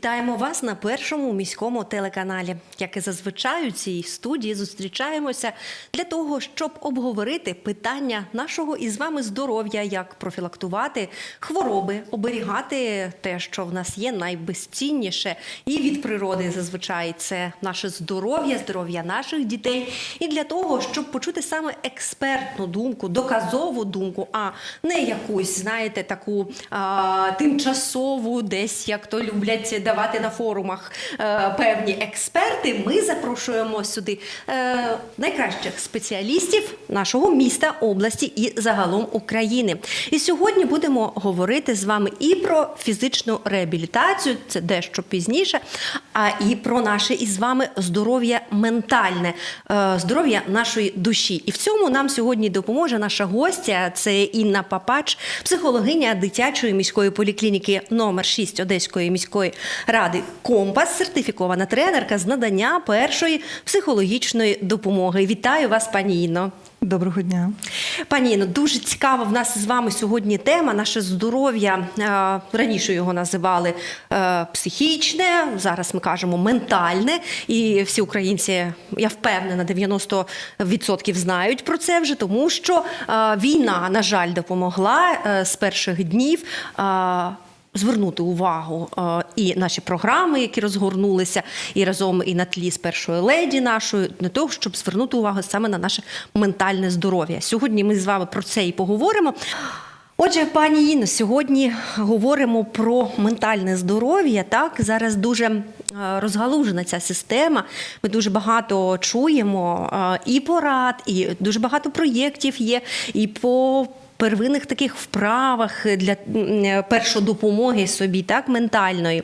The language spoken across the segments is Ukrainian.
Вітаємо вас на першому міському телеканалі. Як і зазвичай у цій студії зустрічаємося для того, щоб обговорити питання нашого із вами здоров'я, як профілактувати хвороби, оберігати те, що в нас є найбезцінніше, і від природи зазвичай це наше здоров'я, здоров'я наших дітей. І для того, щоб почути саме експертну думку, доказову думку, а не якусь, знаєте, таку а, тимчасову, десь як то люблять давати на форумах е, певні експерти. Ми запрошуємо сюди е, найкращих спеціалістів нашого міста, області і загалом України. І сьогодні будемо говорити з вами і про фізичну реабілітацію, це дещо пізніше, а і про наше із вами здоров'я ментальне, е, здоров'я нашої душі. І в цьому нам сьогодні допоможе наша гостя. Це Інна Папач, психологиня дитячої міської поліклініки номер 6 Одеської міської ради Компас, сертифікована тренерка з надання першої психологічної допомоги. Вітаю вас, пані Інно. Доброго дня. Пані Інно, дуже цікава в нас з вами сьогодні тема. Наше здоров'я Е, раніше його називали е, психічне. Зараз ми кажемо ментальне. І всі українці, я впевнена, 90% знають про це вже, тому що е, війна, на жаль, допомогла з перших днів. Звернути увагу е, і наші програми, які розгорнулися, і разом і на тлі з першою леді нашою, для того, щоб звернути увагу саме на наше ментальне здоров'я. Сьогодні ми з вами про це і поговоримо. Отже, пані Інно, сьогодні говоримо про ментальне здоров'я. Так зараз дуже е, розгалужена ця система. Ми дуже багато чуємо е, і порад, і дуже багато проєктів є, і по первинних таких вправах для першодопомоги собі, так, ментальної.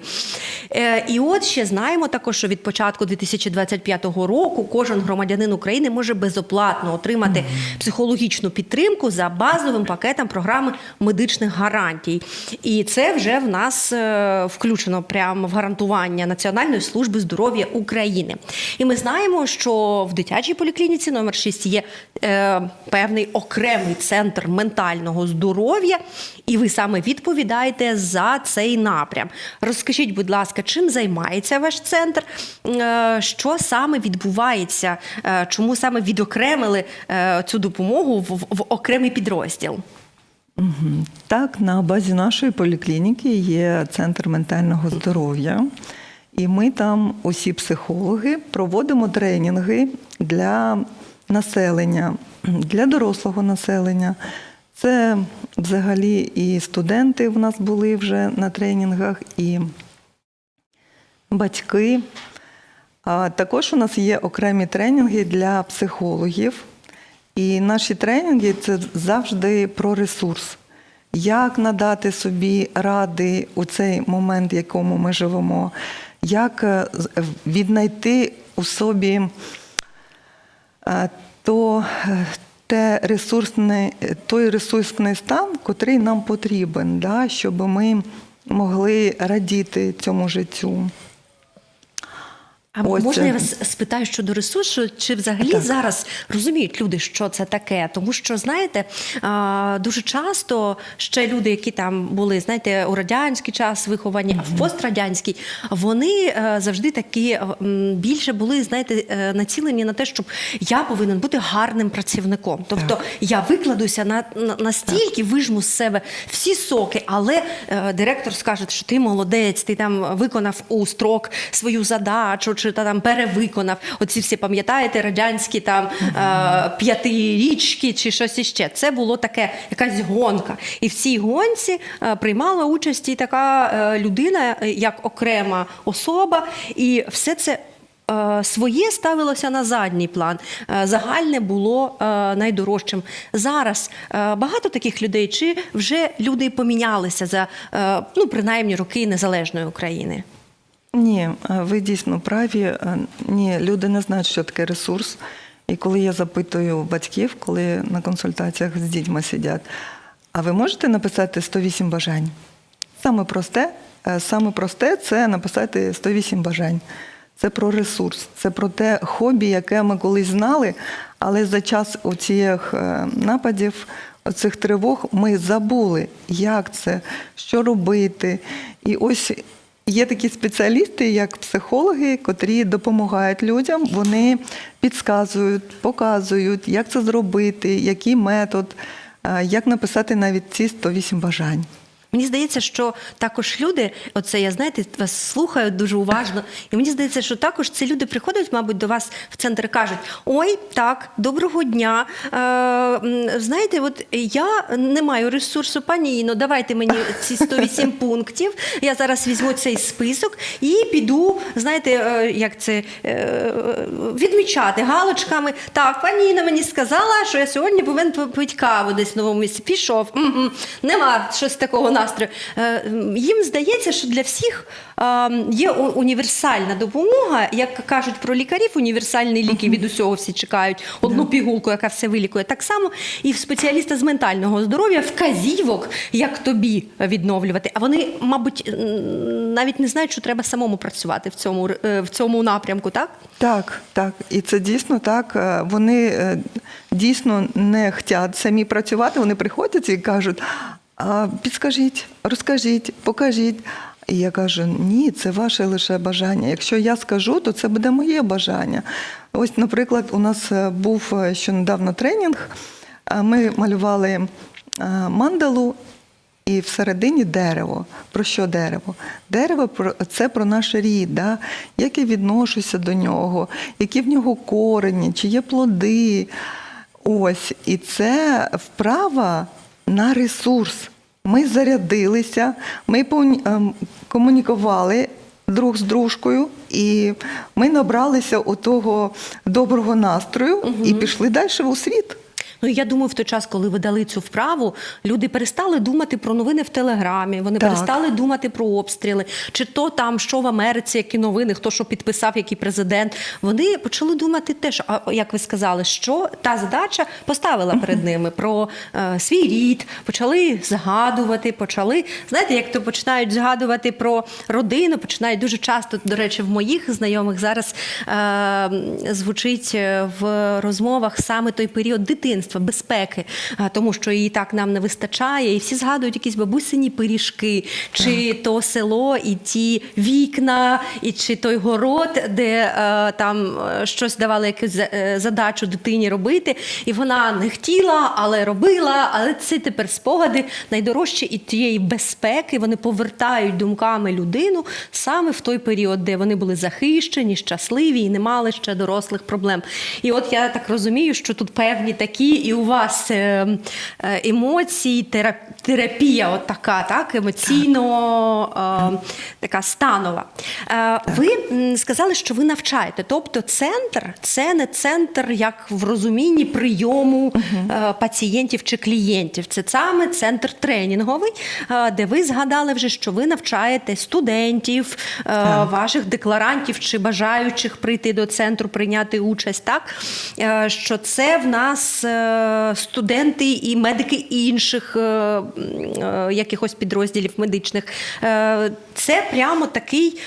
Е, І от ще знаємо також, що від початку 2025 року кожен громадянин України може безоплатно отримати психологічну підтримку за базовим пакетом програми медичних гарантій. І це вже в нас е, включено прямо в гарантування Національної служби здоров'я України. І ми знаємо, що в дитячій поліклініці номер 6 є е, певний окремий центр ментального здоров'я, і ви саме відповідаєте за цей напрям. Розкажіть, будь ласка, чим займається ваш центр? Е, Що саме відбувається? Е, Чому саме відокремили е, цю допомогу в окремий підрозділ? Так, на базі нашої поліклініки є центр ментального здоров'я, і ми там, усі психологи, проводимо тренінги для населення, для дорослого населення. Це взагалі і студенти в нас були вже на тренінгах, і батьки. А також у нас є окремі тренінги для психологів. І наші тренінги це завжди про ресурс. Як надати собі ради у цей момент, в якому ми живемо, як е, віднайти у собі е, то, е, те ресурсне, той ресурсний стан, котрий нам потрібен, да, щоб ми могли радіти цьому життю. А Ось можна це. я вас спитаю щодо ресурсу? Чи взагалі Так. зараз розуміють люди, що це таке? Тому що знаєте, дуже часто ще люди, які там були, знаєте, у радянський час виховані, а в пострадянський, вони е, завжди такі е, більше були, знаєте, е, націлені на те, щоб я повинен бути гарним працівником. Тобто я викладуся на, на настільки, вижму з себе всі соки, але директор скаже, що ти молодець, ти там виконав у строк свою задачу, чи та там перевиконав. Оці всі пам'ятаєте, радянські там п'ятирічки чи щось іще. Це було таке якась гонка. І в цій гонці приймала участь і така е, людина, е, як окрема особа, і все це. е, Своє ставилося на задній план, загальне було найдорожчим. Зараз багато таких людей, чи вже люди помінялися за ну принаймні роки незалежної України? Ні, е, ви дійсно праві. Е, Ні, люди не знають, що таке ресурс. І коли я запитую батьків, коли на консультаціях з дітьми сидять, а ви можете написати 108 бажань? Саме просте, е, саме просте це написати 108 бажань. Це про ресурс, це про те хобі, яке ми колись знали, але за час оцих нападів, оцих тривог ми забули, як це, що робити. І ось Є такі спеціалісти, як психологи, котрі допомагають людям. Вони підказують, показують, як це зробити, який метод, е, як написати навіть ці 108 бажань. Мені здається, що також люди, оце я знаєте, вас слухаю дуже уважно, і мені здається, що також ці люди приходять, мабуть, до вас в центр і кажуть: ой, так, доброго дня. Е, знаєте, от я не маю ресурсу, пані Іно, давайте мені ці 108 пунктів. Я зараз візьму цей список і піду, знаєте, е, як це е, відмічати галочками. Так, пані Іна мені сказала, що я сьогодні повинен попити каву десь в новому місці. Пішов. М-м, Нема щось такого настрою. Е, Їм здається, що для всіх е, є універсальна допомога, як кажуть про лікарів, універсальні ліки від усього всі чекають, одну пігулку, яка все вилікує. Так само і в спеціаліста з ментального здоров'я вказівок, як тобі відновлювати. А вони, мабуть, навіть не знають, що треба самому працювати в цьому, е, в цьому напрямку, так? Так, так. І це дійсно так. Вони дійсно не хочуть самі працювати, вони приходять і кажуть: а, підскажіть, розкажіть, покажіть. І я кажу: ні, це ваше лише бажання. Якщо я скажу, то це буде моє бажання. Ось, наприклад, у нас е, був е, ще недавно тренінг. Ми малювали е, мандалу і всередині дерево. Про що дерево? Дерево це про наш рід, да? як я відношуся до нього, які в нього корені, чи є плоди. Ось, і це вправа на ресурс. Ми зарядилися, ми ем, комунікували друг з дружкою, і ми набралися отого доброго настрою і пішли далі у світ. Ну я думаю, в той час, коли ви дали цю вправу, люди перестали думати про новини в телеграмі. Вони Так. перестали думати про обстріли, чи то там що в Америці, які новини, хто що підписав, який президент. Вони почали думати теж, а як ви сказали, що та задача поставила перед ними про е, свій рід, почали згадувати, почали знаєте, як то починають згадувати про родину, починають дуже часто, до речі, в моїх знайомих зараз е, звучить е, в розмовах саме той період дитинства, безпеки, е, тому що її так нам не вистачає, і всі згадують якісь бабусині пиріжки, чи то село, і ті вікна, і чи той город, де е, там е, щось давали якусь е, задачу дитині робити, і вона не хотіла, але робила. Але це тепер спогади найдорожчі і тієї безпеки вони повертають думками людину саме в той період, де вони були захищені, щасливі і не мали ще дорослих проблем. І от я так розумію, що тут певні такі, і у вас е, е, емоції, терапія, от така, так, емоційно е, така станова. Ви сказали, що ви навчаєте. Тобто, центр це не центр як в розумінні прийому пацієнтів чи клієнтів. Це саме центр тренінговий, де ви згадали вже, що ви навчаєте студентів, ваших декларантів чи бажаючих прийти до центру, прийняти участь. Так що це в нас студенти і медики інших е, е, якихось підрозділів медичних. Е, Це прямо такий.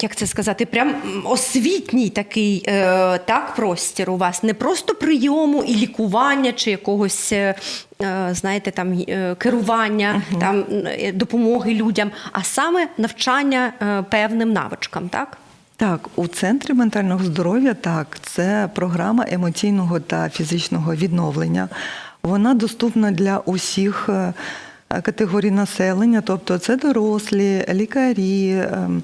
Як це сказати, прям освітній такий е, так, простір у вас. Не просто прийому і лікування чи якогось, е, е, знаєте, там е, керування, там е, допомоги людям, а саме навчання е, певним навичкам, так? Так, у центрі ментального здоров'я так, це програма емоційного та фізичного відновлення. Вона доступна для усіх е, категорій населення, тобто це дорослі, лікарі. ем,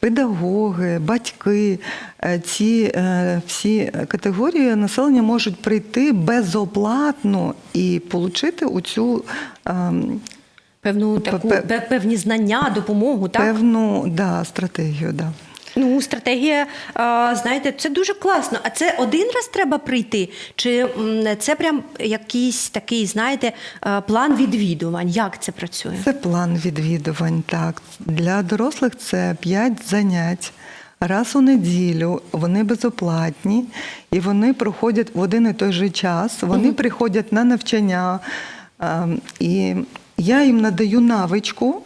Педагоги, батьки, Е, ці е, всі категорії населення можуть прийти безоплатно і отримати у цю ем, Певну таку Пе- пе- певні знання, допомогу, так? певну да, стратегію. Да. Ну, стратегія, знаєте, це дуже класно. А це один раз треба прийти? Чи це прям якийсь такий, знаєте, план відвідувань? Як це працює? Це план відвідувань. Так для дорослих це 5 занять. Раз у неділю вони безоплатні і вони проходять в один і той же час. Вони приходять на навчання, ем, і я їм надаю навичку,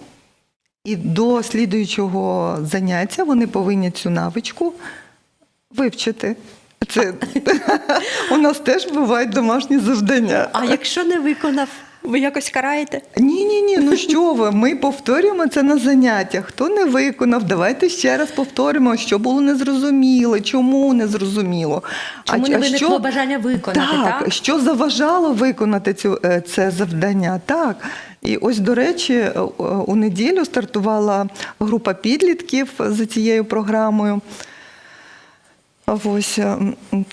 і до слідуючого заняття вони повинні цю навичку вивчити. Це у нас теж бувають домашні завдання. А якщо не виконав? Ви якось караєте? Ні, ні, ні, ну що ви? Ми повторюємо це на заняттях. Хто не виконав, давайте ще раз повторимо, що було незрозуміло, чому незрозуміло. Чому а, не виникло що- бажання виконати, так, так? що заважало виконати цю, е, це завдання? Так. І ось, до речі, е, е, у неділю стартувала група підлітків за цією програмою. Ось е,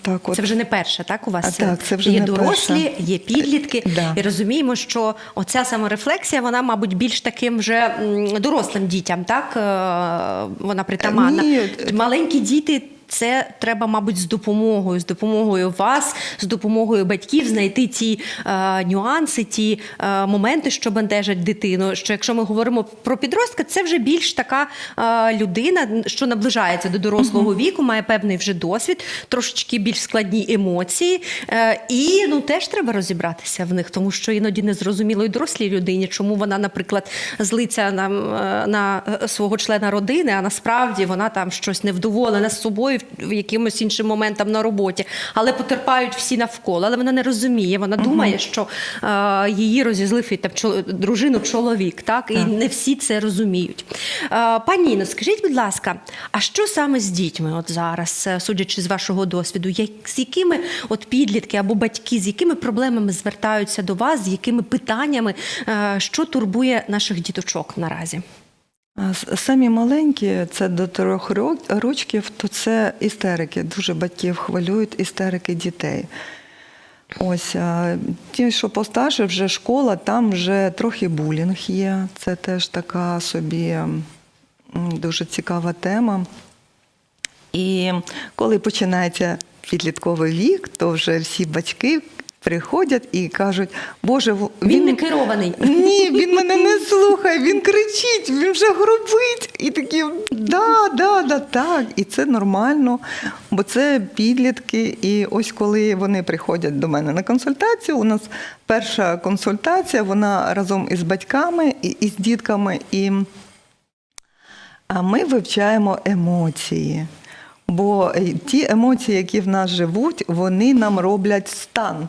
так от. Це вже не перша, так? У вас А, так, це вже є не дорослі, перша. є підлітки. Да. І розуміємо, що оця саморефлексія, вона, мабуть, більш таким вже дорослим дітям, так? Е, Вона притаманна. Ні. Маленькі діти. Це треба, мабуть, з допомогою, з допомогою вас, з допомогою батьків знайти ті е, нюанси, ті е, моменти, що бентежать дитину. Що якщо ми говоримо про підростка, це вже більш така е, людина, що наближається до дорослого віку, має певний вже досвід, трошечки більш складні емоції. Е, і ну теж треба розібратися в них, тому що іноді не зрозуміло і дорослій людині, чому вона, наприклад, злиться на, е, на е, свого члена родини, а насправді вона там щось невдоволена з собою якимось іншим моментам на роботі, але потерпають всі навколо. Але вона не розуміє. Вона думає, що е, її розізлив і там чол- дружину чоловік, так і не всі це розуміють. Е, пані Інно, скажіть, будь ласка, а що саме з дітьми от зараз, е, судячи з вашого досвіду, як, з якими от підлітки або батьки, з якими проблемами звертаються до вас, з якими питаннями, е, що турбує наших діточок наразі? Самі маленькі, це до трьох ро- рочків, то це істерики. Дуже батьків хвилюють істерики дітей. Ось ті, що постарше, вже школа, там вже трохи булінг є. Це теж така собі дуже цікава тема. І коли починається підлітковий вік, то вже всі батьки приходять і кажуть, Боже, в- Він не керований. ні, він мене не слухає, він кричить, він вже грубить. І такі да, да, да, так. І це нормально, бо це підлітки. І ось коли вони приходять до мене на консультацію, у нас перша консультація, вона разом із батьками і, і з дітками. І а ми вивчаємо емоції. Бо е, ті емоції, які в нас живуть, вони нам роблять стан.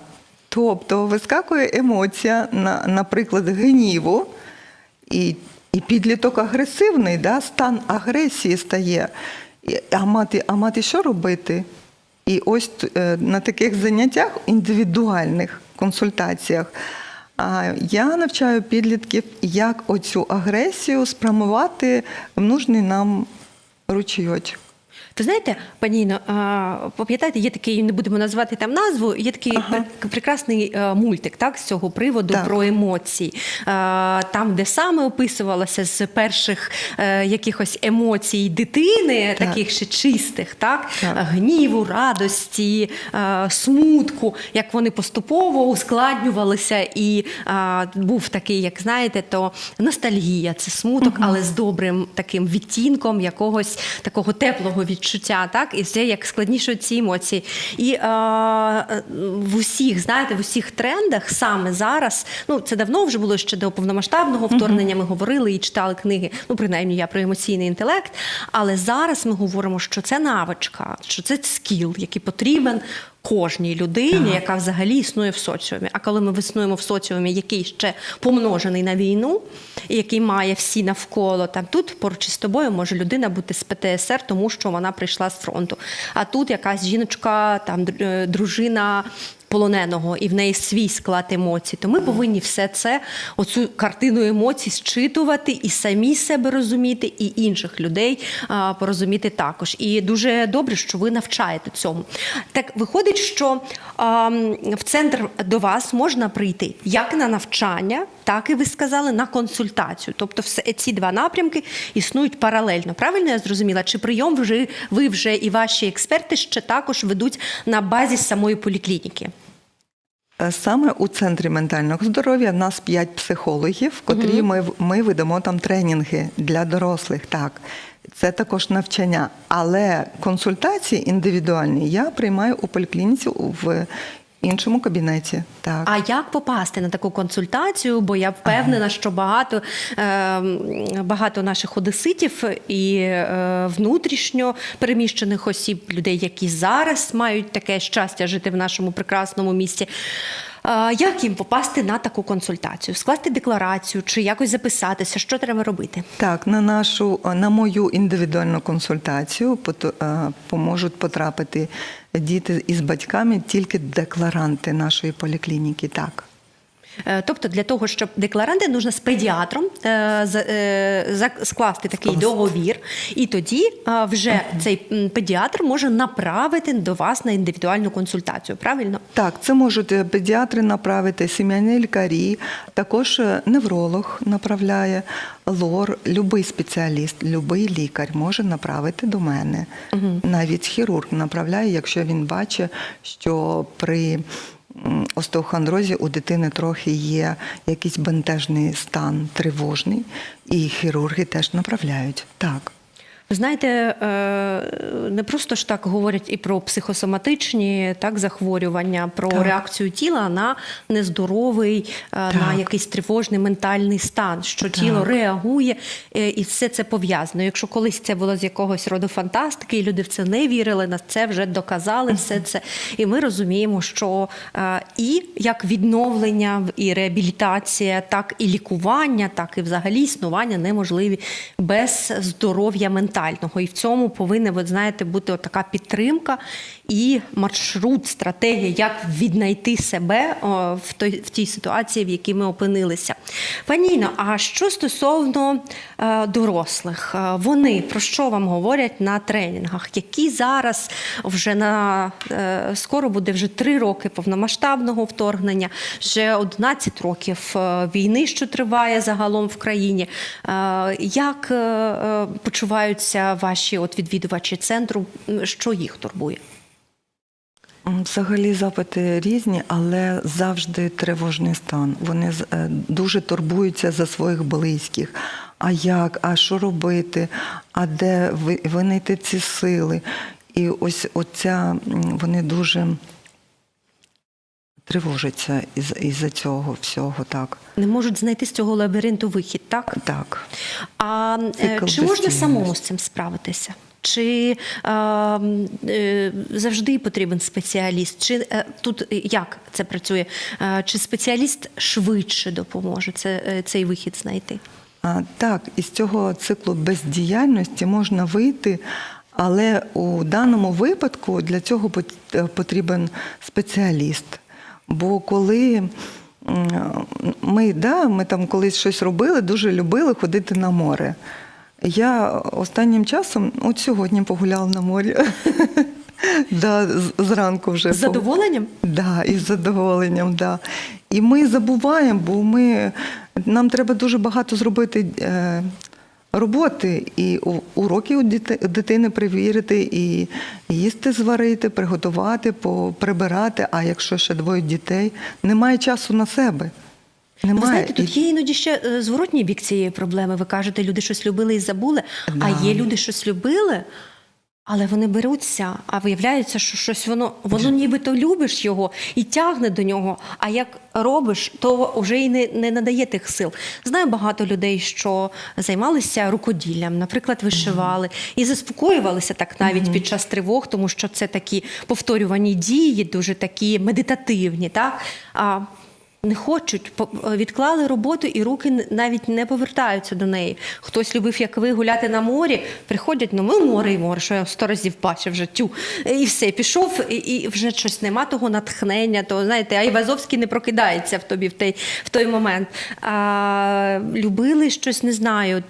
Тобто вискакує емоція, наприклад, гніву, і, і підліток агресивний, да? стан агресії стає. А мати, а мати що робити? І ось е, на таких заняттях, індивідуальних консультаціях, я навчаю підлітків, як оцю агресію спрямувати в нужний нам ручійочок. Ви знаєте, пані Інно, пам'ятаєте, є такий, не будемо називати там назву, є такий пр- прекрасний е, мультик так, з цього приводу Так. про емоції. Там, де саме описувалося з перших е, якихось емоцій дитини, Так. таких ще чистих, так? Так. гніву, радості, е, смутку, як вони поступово ускладнювалися, і був такий, як знаєте, то ностальгія, це смуток, але з добрим таким відтінком якогось такого теплого відчуття, так? І все як складніше ці емоції. І е, в усіх, знаєте, в усіх трендах саме зараз, ну це давно вже було ще до повномасштабного вторгнення. Ми говорили і читали книги. Ну, принаймні, я про емоційний інтелект. Але зараз ми говоримо, що це навичка, що це скіл, який потрібен. Кожній людині, яка взагалі існує в соціумі. А коли ми існуємо в соціумі, який ще помножений на війну, і який має всі навколо, там тут поруч із тобою може людина бути з ПТСР, тому що вона прийшла з фронту. А тут якась жіночка, там е, дружина полоненого, і в неї свій склад емоцій. То ми повинні все це, оцю картину емоцій, зчитувати і самі себе розуміти, і інших людей порозуміти також. І дуже добре, що ви навчаєте цьому. Так виходить, що в центр до вас можна прийти як на навчання, так і ви сказали на консультацію. Тобто, все ці два напрямки існують паралельно. Правильно я зрозуміла? Чи прийом вже ви вже і ваші експерти ще також ведуть на базі самої поліклініки? Е, Саме у центрі ментального здоров'я в нас п'ять психологів, котрі ми, в- ми ведемо там тренінги для дорослих. Так, це також навчання. Але консультації індивідуальні я приймаю у поліклініці в іншому кабінеті. Так. А як попасти на таку консультацію? Бо я впевнена, що багато, е, багато наших одеситів і е, внутрішньо переміщених осіб, людей, які зараз мають таке щастя жити в нашому прекрасному місті. Е, Як їм попасти на таку консультацію? Скласти декларацію чи якось записатися? Що треба робити? Так, на нашу на мою індивідуальну консультацію поможуть потрапити діти із батьками тільки декларанти нашої поліклініки. Так. Е, Тобто для того, щоб декларанти нужно з педіатром е, е, скласти такий договір, і тоді вже цей педіатр може направити до вас на індивідуальну консультацію. Правильно? Так, це можуть педіатри направити, сімейні лікарі, також невролог направляє, лор, любий спеціаліст, любий лікар може направити до мене. Навіть хірург направляє, якщо він бачить, що при остеохондрозі у дитини трохи є якийсь бентежний стан тривожний, і хірурги теж направляють. Так. Знаєте, е, не просто ж так говорять і про психосоматичні так, захворювання, про Так. реакцію тіла на нездоровий, е, на якийсь тривожний ментальний стан, що тіло реагує, е, і все це пов'язано. Якщо колись це було з якогось роду фантастики, і люди в це не вірили, на це вже доказали все це. І ми розуміємо, що і як відновлення, і реабілітація, так і лікування, так і взагалі існування неможливі без здоров'я ментального. І в цьому повинна, ви знаєте, бути така підтримка і маршрут, стратегія, як віднайти себе в той в тій ситуації, в якій ми опинилися. Пані Іно, а що стосовно е, дорослих, Е, вони про що вам говорять на тренінгах? Які зараз вже на е, скоро буде вже три роки повномасштабного вторгнення, вже 11 років війни, що триває загалом в країні. Як е, е, ваші от відвідувачі центру? Що їх турбує? Взагалі запити різні, але завжди тривожний стан. Вони е, дуже турбуються за своїх близьких. А як, а що робити, а де винайти ці сили? І ось оця вони дуже тривожаться із, із-за цього всього. Так. Не можуть знайти з цього лабіринту вихід, так? так. А е, Цикл чи можна самому з цим справитися? Чи е, е, завжди потрібен спеціаліст? Чи е, тут як це працює? Е, чи спеціаліст швидше допоможе це, е, цей вихід знайти? А, так, із цього циклу бездіяльності можна вийти, але у даному випадку для цього е, потрібен спеціаліст. Бо коли ми, да, ми там колись щось робили, дуже любили ходити на море. Я останнім часом, от сьогодні погуляла на морі. Да, зранку вже З задоволенням? Да, із задоволенням, да. І ми забуваємо, бо ми, нам треба дуже багато зробити е, роботи, і уроки у дитини перевірити, і їсти зварити, приготувати, прибирати. А якщо ще двоє дітей, немає часу на себе. Немає. Ви знаєте, тут є іноді ще е, зворотній бік цієї проблеми. Ви кажете, люди щось любили і забули. Да. А є люди щось любили, але вони беруться, а виявляється, що щось воно воно нібито любиш його і тягне до нього. А як робиш, то вже і не, не надає тих сил. Знаю багато людей, що займалися рукоділлям, наприклад, вишивали і заспокоювалися так навіть під час тривог, тому що це такі повторювані дії, дуже такі медитативні. Так? А не хочуть, по- відклали роботу і руки навіть не повертаються до неї. Хтось любив, як ви, гуляти на морі, приходять, ну ми море і море, що я сто разів бачив вже тю. І все, пішов, і, і вже щось нема того натхнення, то знаєте, Айвазовський не прокидається в тобі в той, в той момент. А, любили щось, не знаю,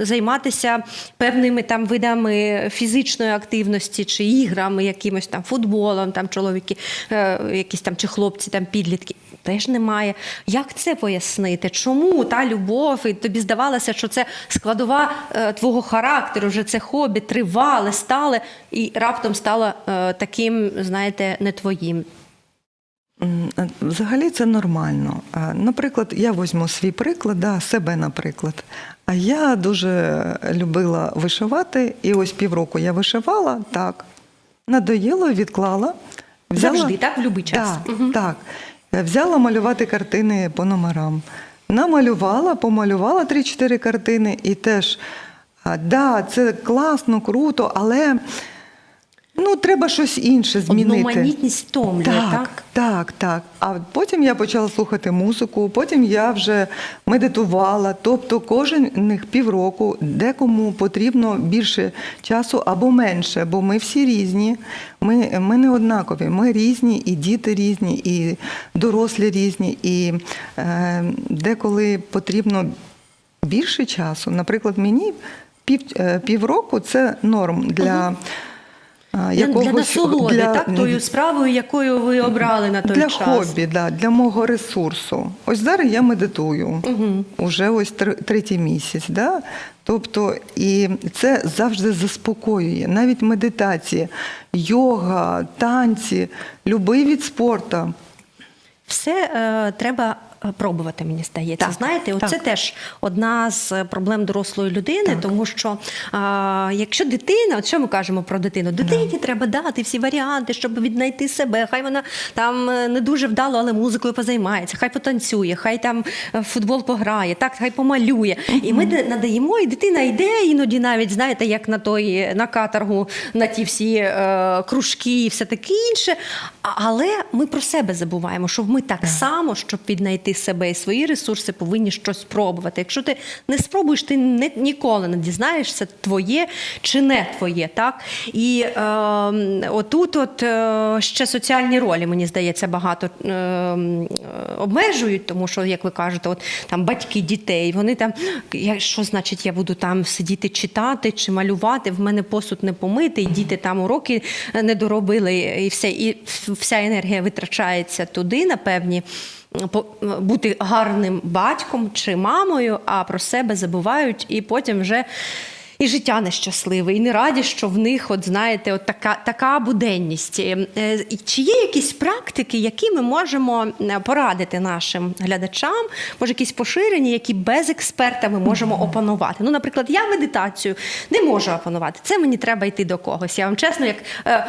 займатися певними там видами фізичної активності чи іграми, якимось там футболом, там чоловіки, е, якісь там чи хлопці, там підлітки. Теж немає. Як це пояснити? Чому та любов? І тобі здавалося, що це складова е, твого характеру, вже це хобі, тривале, стале, і раптом стало е, таким, знаєте, не твоїм. Взагалі це нормально. Наприклад, я візьму свій приклад, да, себе, наприклад. А я дуже любила вишивати, і ось півроку я вишивала, так. Надоїло, відклала. Завжди, так, в будь-який час? Так, так. Взяла малювати картини по номерам. Намалювала, помалювала 3-4 картини і теж, да, це класно, круто, але Ну, треба щось інше змінити. Одноманітність втомлює, так? Так, так, так. А потім я почала слухати музику, потім я вже медитувала. Тобто кожен півроку декому потрібно більше часу або менше, бо ми всі різні. Ми, ми не однакові. Ми різні, і діти різні, і дорослі різні. І е, деколи потрібно більше часу. Наприклад, мені пів, е, півроку це норм для. а, Для, якогось- для насолоди, для- так, тою справою, якою ви обрали на той для час. хобі, да, для мого ресурсу. Ось зараз я медитую Угу. уже ось третій місяць. Да? Тобто, і це завжди заспокоює. Навіть медитація, йога, танці, любий від спорту. Все е, треба пробувати, мені здається. Так, Знаєте, оце теж одна з проблем дорослої людини, Так. тому що е, якщо дитина, от що ми кажемо про дитину? Дитині треба дати всі варіанти, щоб віднайти себе. Хай вона там е, не дуже вдало, але музикою позаймається, хай потанцює, хай там е, футбол пограє, так, хай помалює. І ми надаємо, і дитина йде іноді навіть, знаєте, як на той на каторгу, на ті всі е, кружки і все таке інше. Але ми про себе забуваємо, що ми так само, щоб віднайти себе і свої ресурси, повинні щось спробувати. Якщо ти не спробуєш, ти не, ніколи не дізнаєшся, твоє чи не твоє. Так? І е, отут от, е, ще соціальні ролі, мені здається, багато е, обмежують, тому що, як ви кажете, от там батьки дітей, вони там, що значить, я буду там сидіти читати чи малювати, в мене посуд не помитий, діти там уроки не доробили, і все, і вся енергія витрачається туди, на певні. Бути гарним батьком чи мамою, а про себе забувають, і потім вже і життя нещасливе, і не раді, що в них, от знаєте, от така, така буденність. Е, е, Чи є якісь практики, які ми можемо е, порадити нашим глядачам, може, якісь поширені, які без експерта ми можемо опанувати? Ну, наприклад, я медитацію не можу опанувати. Це мені треба йти до когось. Я вам чесно, як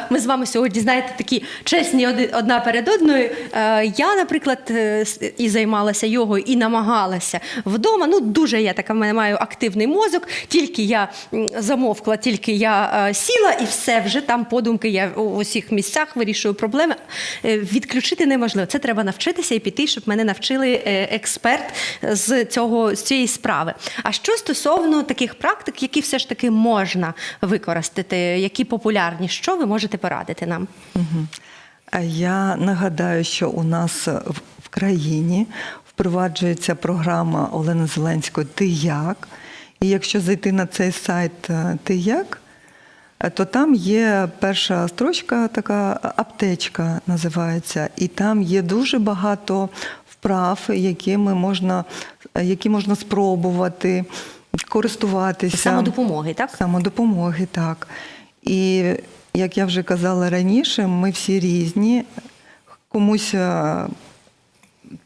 ми з вами сьогодні, знаєте, такі чесні одна перед одною. Я, наприклад, і займалася йогою, і намагалася вдома. Ну, дуже я така в мене маю активний мозок. Тільки я замовкла, тільки я е, сіла, і все вже там подумки. Я у усіх місцях вирішую проблеми. Е, Відключити неможливо. Це треба навчитися і піти, щоб мене навчили е, експерт з цього з цієї справи. А що стосовно таких практик, які все ж таки можна використати, які популярні, що ви можете порадити нам? А Я нагадаю, що у нас в в країні впроваджується програма Олени Зеленської Ти як? І якщо зайти на цей сайт е, Ти як? е, То там є перша строчка, така аптечка називається, і там є дуже багато вправ, якими можна, які можна спробувати, користуватися. Самодопомоги, так? Самодопомоги, так. І як я вже казала раніше, ми всі різні. Комусь е,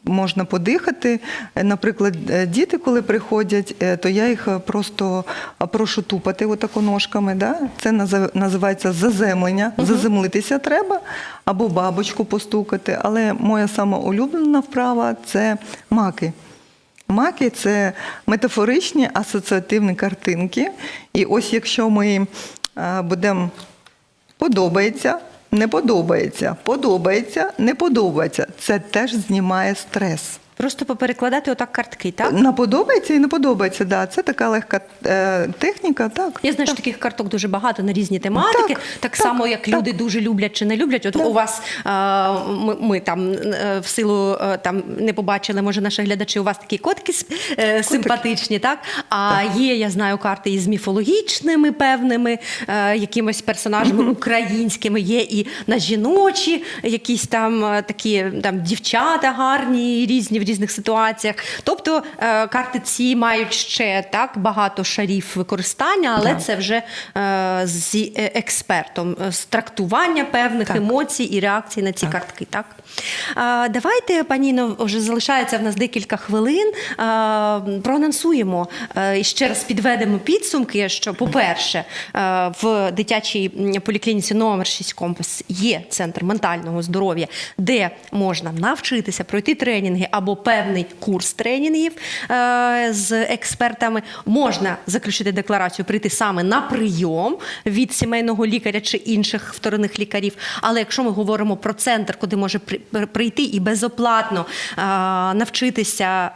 можна подихати. Е, Наприклад, е, діти, коли приходять, е, то я їх просто прошу тупати отако ножками. Да? Це називається заземлення. Заземлитися треба, або бабочку постукати. Але моя сама улюблена вправа це маки. Маки це метафоричні асоціативні картинки. І ось якщо ми будемо подобається, не подобається, подобається, не подобається, це теж знімає стрес. Просто поперекладати отак картки, так? На подобається і не подобається. Да. Це така легка е, техніка, так. Я знаю, що таких карток дуже багато на різні тематики. Так, Так, так, само, як так. люди дуже люблять чи не люблять. От Так. у вас е, ми, ми там е, в силу е, там не побачили, може, наші глядачі, у вас такі котики с- е, симпатичні, так? А є, я знаю, карти із міфологічними певними е, якимось персонажами українськими, є і на жіночі, якісь там е, такі там дівчата гарні, різні різних ситуаціях. Тобто е, карти ці мають ще так багато шарів використання, але Так. це вже е, з е, експертом з трактування певних Так. емоцій і реакцій на ці Так. картки. Так давайте, пані Інно, вже залишається в нас декілька хвилин. Проанонсуємо і ще раз підведемо підсумки. Що, по-перше, в дитячій поліклініці номер 6 компас є центр ментального здоров'я, де можна навчитися пройти тренінги або або певний курс тренінгів е, з експертами. Можна заключити декларацію, прийти саме на прийом від сімейного лікаря чи інших вторинних лікарів. Але якщо ми говоримо про центр, куди може при- при- прийти і безоплатно е, навчитися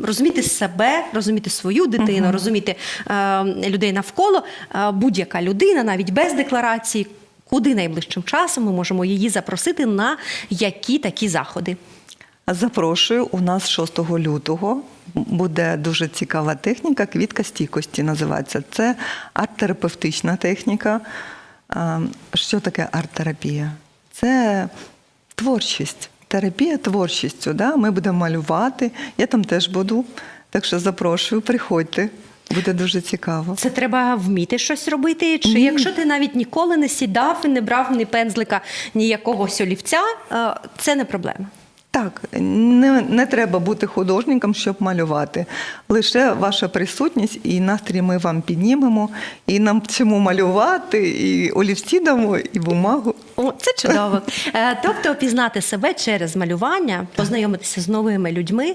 е, розуміти себе, розуміти свою дитину, розуміти е, людей навколо, будь-яка людина, навіть без декларації. Куди найближчим часом ми можемо її запросити на які такі заходи? Запрошую, у нас 6 лютого буде дуже цікава техніка, квітка стійкості називається. Це арт-терапевтична техніка. Що таке арт-терапія? Це творчість. Терапія творчістю. Да? Ми будемо малювати. Я там теж буду. Так що запрошую, приходьте. Буде дуже цікаво. Це треба вміти щось робити. Чи якщо ти навіть ніколи не сідав і не брав ні пензлика, ні якогось олівця, е, це не проблема. Так, не, не треба бути художником, щоб малювати. Лише ваша присутність і настрій ми вам піднімемо, і нам цьому малювати, і олівці дамо, і бумагу. О, це чудово. Е, Тобто пізнати себе через малювання, познайомитися з новими людьми,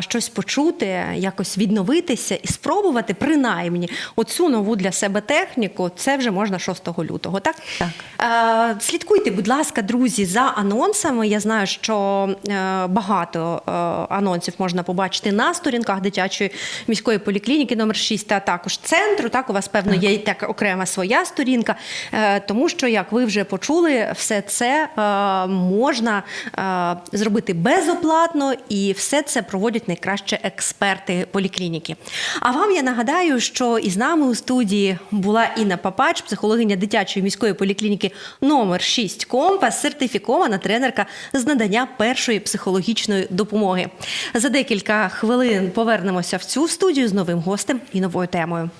щось почути, якось відновитися і спробувати принаймні оцю нову для себе техніку. Це вже можна 6 лютого. Так Так. Е, слідкуйте, будь ласка, друзі, за анонсами. Я знаю, що е, багато анонсів можна побачити на сторінках дитячої міської поліклініки номер 6 та також центру. Так, у вас певно є так окрема своя сторінка, тому що, як ви вже почули, все це е, можна е, зробити безоплатно, і все це проводять найкраще експерти поліклініки. А вам я нагадаю, що із нами у студії була Інна Папач, психологиня дитячої міської поліклініки номер 6 Компас, сертифікована тренерка з надання першої психологічної допомоги. За декілька хвилин повернемося в цю студію з новим гостем і новою темою.